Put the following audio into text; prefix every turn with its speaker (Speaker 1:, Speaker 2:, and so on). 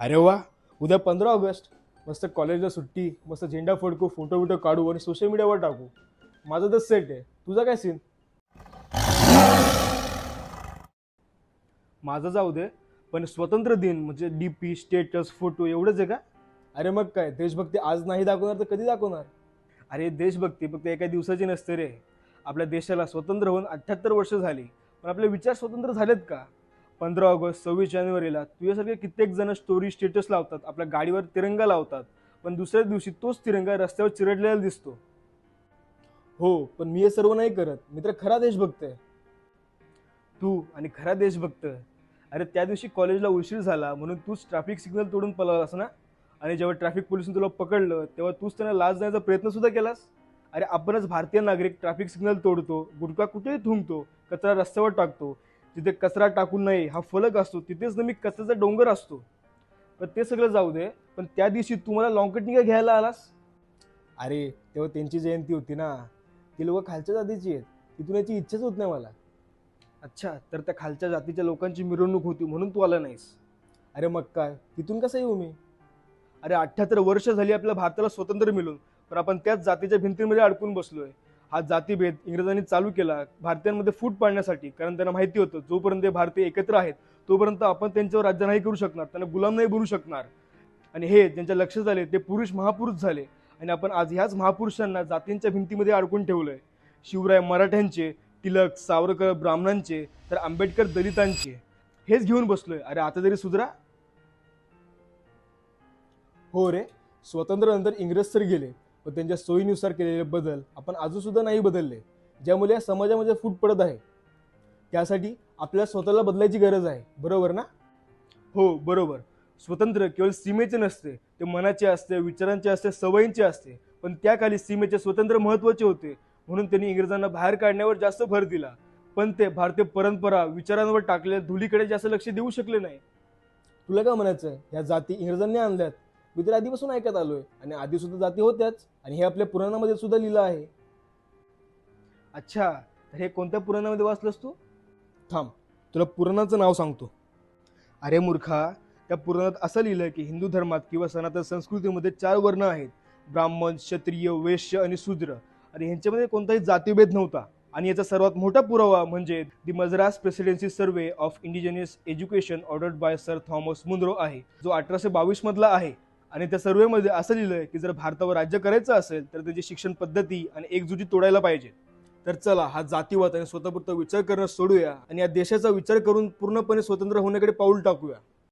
Speaker 1: अरे वा उद्या पंधरा ऑगस्ट. मस्त कॉलेजला सुट्टी मस्त झेंडा फडकू फोटो बिटो काढू आणि सोशल मीडियावर टाकू. माझं तर सेट आहे. तुझा काय सीन माझं जाऊ दे पण स्वतंत्र दिन म्हणजे डी पी स्टेटस फोटो एवढंच आहे का? अरे मग काय देशभक्ती आज नाही दाखवणार तर कधी दाखवणार? अरे देशभक्ती फक्त एका दिवसाची नसते रे. आपल्या देशाला स्वतंत्र होऊन अठ्ठ्याहत्तर वर्ष झाली. पण आपले विचार स्वतंत्र झालेत का? पंधरा ऑगस्ट सव्वीस जानेवारीला तुझ्यासारखे कित्येक जण स्टोरी स्टेटस लावतात आपल्या गाडीवर तिरंगा लावतात पण दुसऱ्या दिवशी तोच तिरंगा रस्त्यावर चिरडलेला दिसतो. हो पण मी हे सर्व नाही करत. मी तर खरा देशभक्त आहे तू आणि खरा देशभक्त अरे त्या दिवशी कॉलेजला उशीर झाला म्हणून तूच ट्रॅफिक सिग्नल तोडून पळालास ना? आणि जेव्हा ट्रॅफिक पोलिसने तुला पकडलं तेव्हा तूच त्यांना लाच देण्याचा प्रयत्न सुद्धा केलास? अरे आपणच भारतीय नागरिक ट्रॅफिक सिग्नल तोडतो गुटखा कुठेही थुंकतो कचरा रस्त्यावर टाकतो जिथे कचरा टाकू नये हा फलक असतो तिथेच नेहमी कचऱ्याचा डोंगर असतो. पण ते सगळं जाऊ दे पण त्या दिवशी तुम्हाला लॉंग कटिंग घ्यायला आलास? अरे तेव्हा त्यांची जयंती होती ना. ती लोक खालच्या जातीची आहेत. तिथून याची इच्छाच होत नाही मला. अच्छा तर त्या खालच्या जातीच्या लोकांची मिरवणूक होती म्हणून तू आला नाहीस. अरे मग काय? तिथून कसं येऊ मी? अरे अठ्ठ्याहत्तर वर्ष झाली आपल्या भारताला स्वातंत्र्य मिळून पण आपण त्याच जातीच्या भिंतीमध्ये अडकून बसलोय. हा जातीभेद इंग्रजांनी चालू केला भारतीयांमध्ये फूट पाडण्यासाठी. कारण त्यांना माहिती होतं जोपर्यंत ते भारतीय एकत्र आहेत तोपर्यंत आपण त्यांच्यावर राज्य नाही करू शकणार त्यांना गुलाम नाही बनू शकणार. आणि हे ज्यांच्या लक्ष झाले ते पुरुष महापुरुष झाले. आणि आपण आज ह्याच महापुरुषांना जातींच्या भिंतीमध्ये अडकून ठेवलंय. शिवराय मराठ्यांचे तिलक सावरकर ब्राह्मणांचे तर आंबेडकर दलितांचे. हेच घेऊन बसलोय. अरे आता तरी सुधरा. हो रे स्वातंत्र्यानंतर इंग्रज तर गेले. व त्यांच्या सोयीनुसार केलेले बदल आपण अजूनसुद्धा नाही बदलले ज्यामुळे या समाजामध्ये फूट पडत आहे. त्यासाठी आपल्याला स्वतःला बदलायची गरज आहे. बरोबर ना? हो बरोबर. स्वतंत्र केवळ सीमेचे नसते ते मनाचे असते विचारांचे असते सवयींचे असते. पण त्याखाली सीमेचे स्वतंत्र महत्त्वाचे होते. म्हणून त्यांनी इंग्रजांना बाहेर काढण्यावर जास्त भर दिला. पण ते भारतीय परंपरा विचारांवर टाकलेल्या धुलीकडे जास्त लक्ष देऊ शकले नाही. तुला काय म्हणायचं या जाती इंग्रजांनी आणल्यात. मी तर आधीपासून ऐकत आलोय. आणि आधी सुद्धा जाती होत्याच. आणि हे आपल्या पुराणामध्ये सुद्धा लिहिलं आहे. अच्छा तर हे कोणत्या पुराणामध्ये वाचलंस तू? थांब तुला पुराणाचं नाव सांगतो. अरे मूर्खा त्या पुराणात असं लिहिलं की हिंदू धर्मात किंवा सनातन संस्कृतीमध्ये चार वर्ण आहेत. ब्राह्मण क्षत्रिय वैश्य आणि शूद्र. आणि ह्यांच्यामध्ये कोणताही जातीभेद नव्हता. आणि याचा सर्वात मोठा पुरावा म्हणजे the Madras presidency survey of indigenous education ordered by sir Thomas Munro आहे जो अठराशे बावीस मधला आहे. आणि त्या सर्वेमध्ये असं लिहिलंय की जर भारतावर राज्य करायचं असेल तर त्याची शिक्षण पद्धती आणि एकजुटी तोडायला पाहिजे. तर चला हा जातीवाद आणि स्वतःपुरता विचार करणं सोडूया आणि या देशाचा विचार करून पूर्णपणे स्वतंत्र होण्याकडे पाऊल टाकूया.